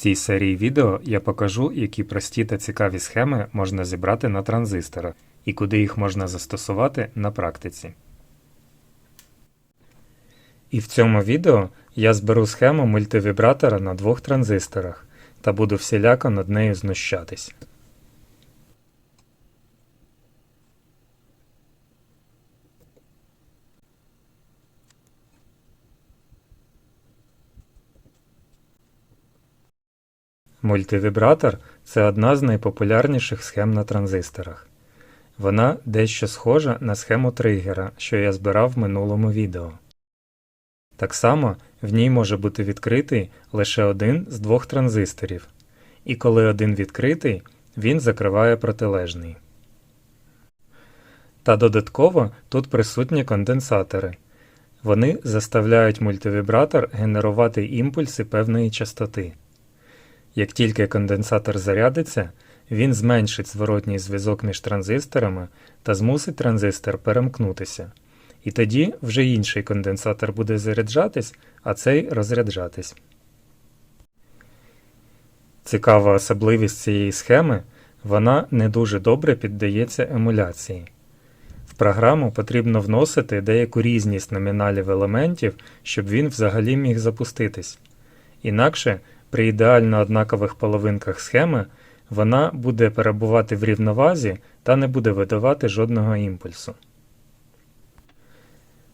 цій серії відео я покажу, які прості та цікаві схеми можна зібрати на транзисторах і куди їх можна застосувати на практиці. І в цьому відео я зберу схему мультивібратора на двох транзисторах та буду всіляко над нею знущатись. Мультивібратор це одна з найпопулярніших схем на транзисторах. Вона дещо схожа на схему тригера, що я збирав в минулому відео. Так само в ній може бути відкритий лише один з двох транзисторів, і коли один відкритий, він закриває протилежний. Та додатково тут присутні конденсатори. Вони заставляють мультивібратор генерувати імпульси певної частоти. Як тільки конденсатор зарядиться, він зменшить зворотній зв'язок між транзисторами та змусить транзистор перемкнутися. І тоді вже інший конденсатор буде заряджатись, а цей розряджатись. Цікава особливість цієї схеми вона не дуже добре піддається емуляції. В програму потрібно вносити деяку різність номіналів елементів, щоб він взагалі міг запуститись. Інакше при ідеально однакових половинках схеми вона буде перебувати в рівновазі та не буде видавати жодного імпульсу.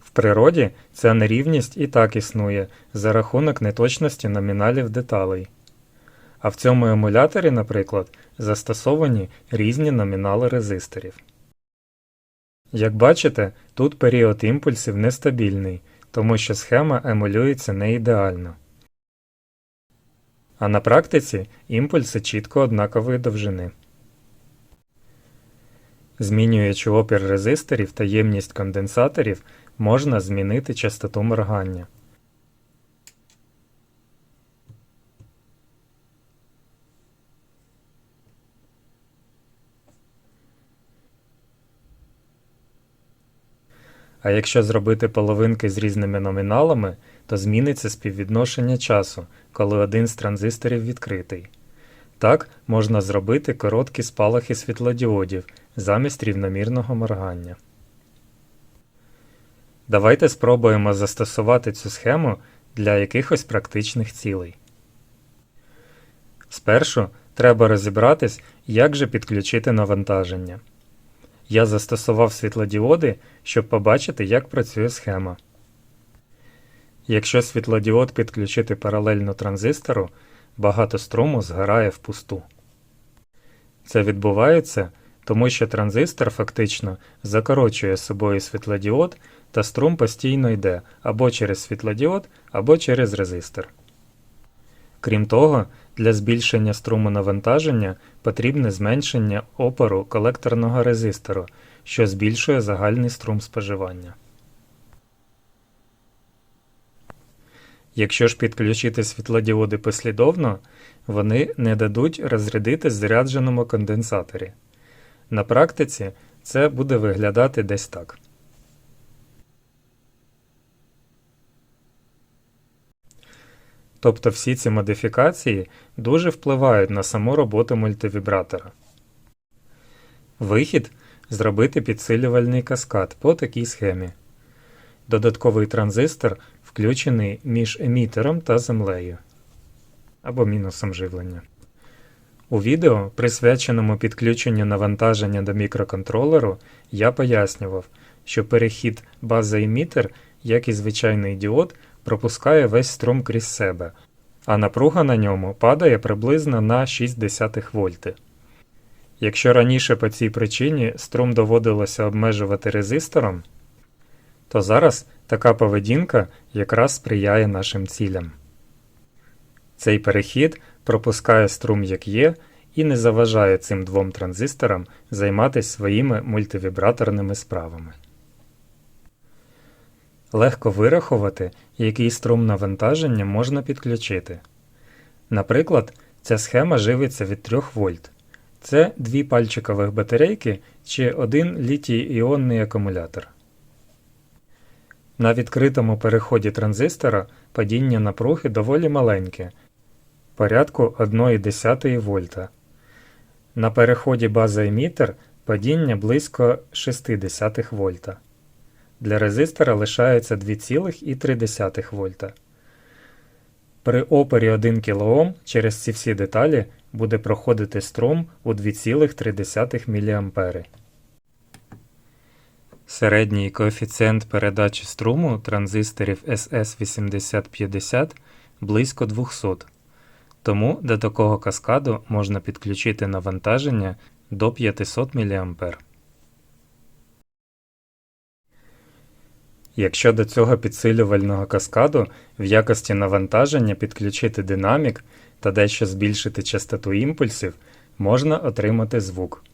В природі ця нерівність і так існує за рахунок неточності номіналів деталей. А в цьому емуляторі, наприклад, застосовані різні номінали резисторів. Як бачите, тут період імпульсів нестабільний, тому що схема емулюється не ідеально. А на практиці імпульси чітко однакової довжини. Змінюючи опір резисторів та ємність конденсаторів, можна змінити частоту моргання. А якщо зробити половинки з різними номіналами, то зміниться співвідношення часу, коли один з транзисторів відкритий. Так можна зробити короткі спалахи світлодіодів замість рівномірного моргання. Давайте спробуємо застосувати цю схему для якихось практичних цілей. Спершу треба розібратись, як же підключити навантаження. Я застосував світлодіоди, щоб побачити, як працює схема. Якщо світлодіод підключити паралельно транзистору, багато струму згорає впусту. Це відбувається, тому що транзистор фактично закорочує собою світлодіод та струм постійно йде або через світлодіод, або через резистор. Крім того, для збільшення струму навантаження потрібне зменшення опору колекторного резистору, що збільшує загальний струм споживання. Якщо ж підключити світлодіоди послідовно, вони не дадуть розрядити зарядженому конденсаторі. На практиці це буде виглядати десь так. Тобто всі ці модифікації дуже впливають на саму роботу мультивібратора. Вихід зробити підсилювальний каскад по такій схемі. Додатковий транзистор включений між емітером та землею або мінусом живлення. У відео, присвяченому підключенню навантаження до мікроконтролеру, я пояснював, що перехід база-емітер, як і звичайний діод, пропускає весь струм крізь себе, а напруга на ньому падає приблизно на 0,6 вольти. Якщо раніше по цій причині струм доводилося обмежувати резистором, то зараз така поведінка якраз сприяє нашим цілям. Цей перехід пропускає струм як є і не заважає цим двом транзисторам займатися своїми мультивібраторними справами. Легко вирахувати, який струм навантаження можна підключити. Наприклад, ця схема живиться від 3 вольт. Це дві пальчикових батарейки чи один літій іонний акумулятор. На відкритому переході транзистора падіння напруги доволі маленьке. порядку 1,1 вольта. На переході база-емітер падіння близько 0,6 вольта. Для резистора лишається 2,3 вольта. При опорі 1 кОм через ці всі деталі буде проходити струм у 2,3 мА. Середній коефіцієнт передачі струму транзисторів SS8050 близько 200, тому до такого каскаду можна підключити навантаження до 500 мА. Якщо до цього підсилювального каскаду в якості навантаження підключити динамік та дещо збільшити частоту імпульсів, можна отримати звук.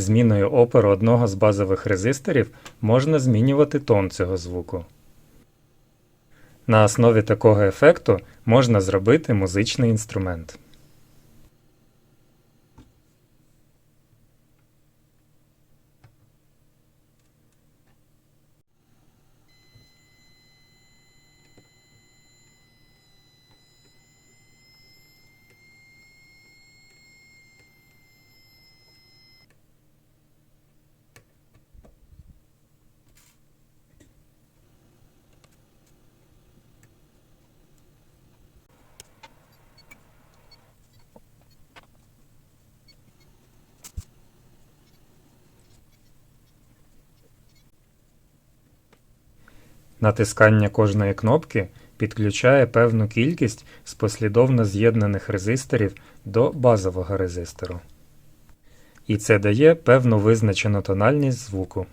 Зміною опору одного з базових резисторів можна змінювати тон цього звуку. На основі такого ефекту можна зробити музичний інструмент. Натискання кожної кнопки підключає певну кількість з послідовно з'єднаних резисторів до базового резистору. І це дає певну визначену тональність звуку.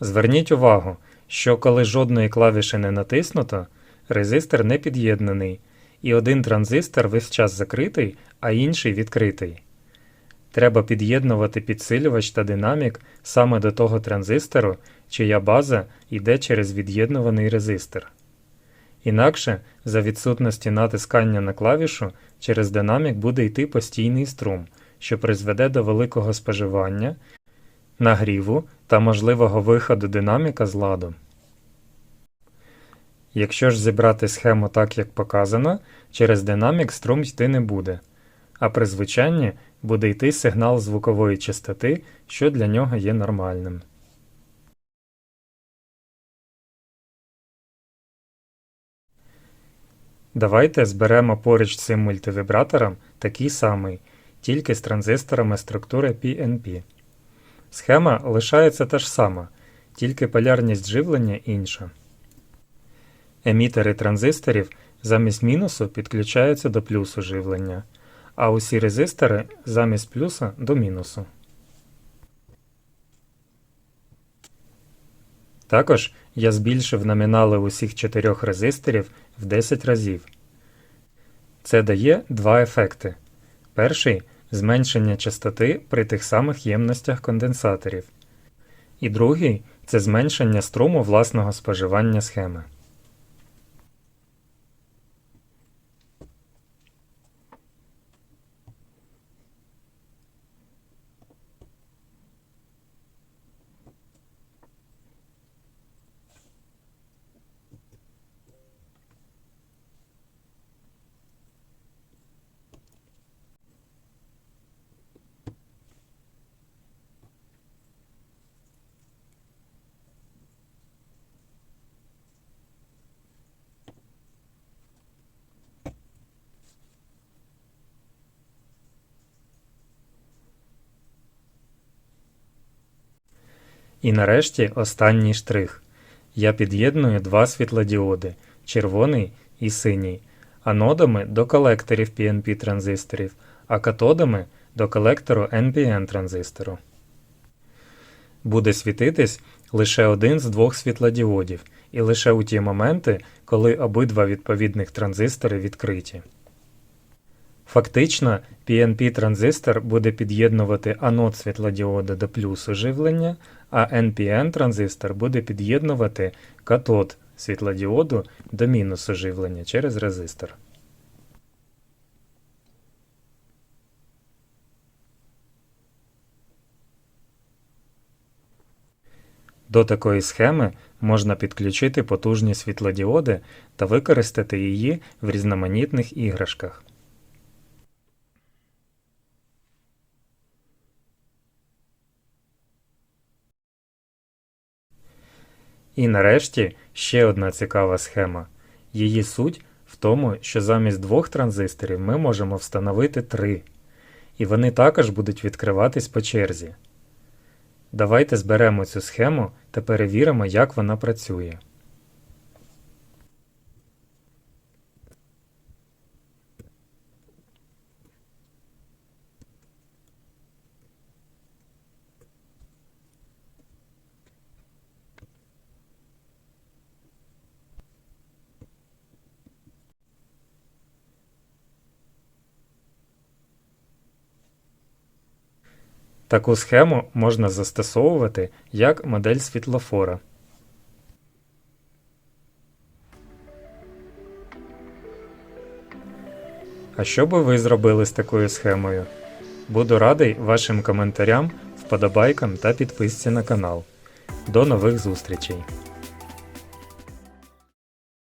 Зверніть увагу, що коли жодної клавіші не натиснуто, резистор не під'єднаний, і один транзистор весь час закритий, а інший відкритий. Треба під'єднувати підсилювач та динамік саме до того транзистору, чия база йде через від'єднуваний резистор. Інакше, за відсутності натискання на клавішу, через динамік буде йти постійний струм, що призведе до великого споживання, нагріву та можливого виходу динаміка з ладу. Якщо ж зібрати схему так, як показано, через динамік струм йти не буде, а при звучанні буде йти сигнал звукової частоти, що для нього є нормальним. Давайте зберемо поруч цим мультивібратором такий самий, тільки з транзисторами структури PNP. Схема лишається та ж сама, тільки полярність живлення інша. Емітери транзисторів замість мінусу підключаються до плюсу живлення, а усі резистори замість плюса до мінусу. Також я збільшив номінали усіх чотирьох резисторів в 10 разів. Це дає два ефекти. Перший зменшення частоти при тих самих ємностях конденсаторів. І другий це зменшення струму власного споживання схеми. І нарешті останній штрих. Я під'єдную два світлодіоди червоний і синій, анодами до колекторів PNP транзисторів, а катодами до колектору NPN транзистору. Буде світитись лише один з двох світлодіодів, і лише у ті моменти, коли обидва відповідних транзистори відкриті. Фактично, PNP-транзистор буде під'єднувати анод світлодіода до плюсу живлення, а NPN-транзистор буде під'єднувати катод світлодіоду до мінусу живлення через резистор. До такої схеми можна підключити потужні світлодіоди та використати її в різноманітних іграшках. І нарешті ще одна цікава схема. Її суть в тому, що замість двох транзисторів ми можемо встановити три, і вони також будуть відкриватись по черзі. Давайте зберемо цю схему та перевіримо, як вона працює. Таку схему можна застосовувати як модель світлофора. А що би ви зробили з такою схемою? Буду радий вашим коментарям, вподобайкам та підписці на канал. До нових зустрічей!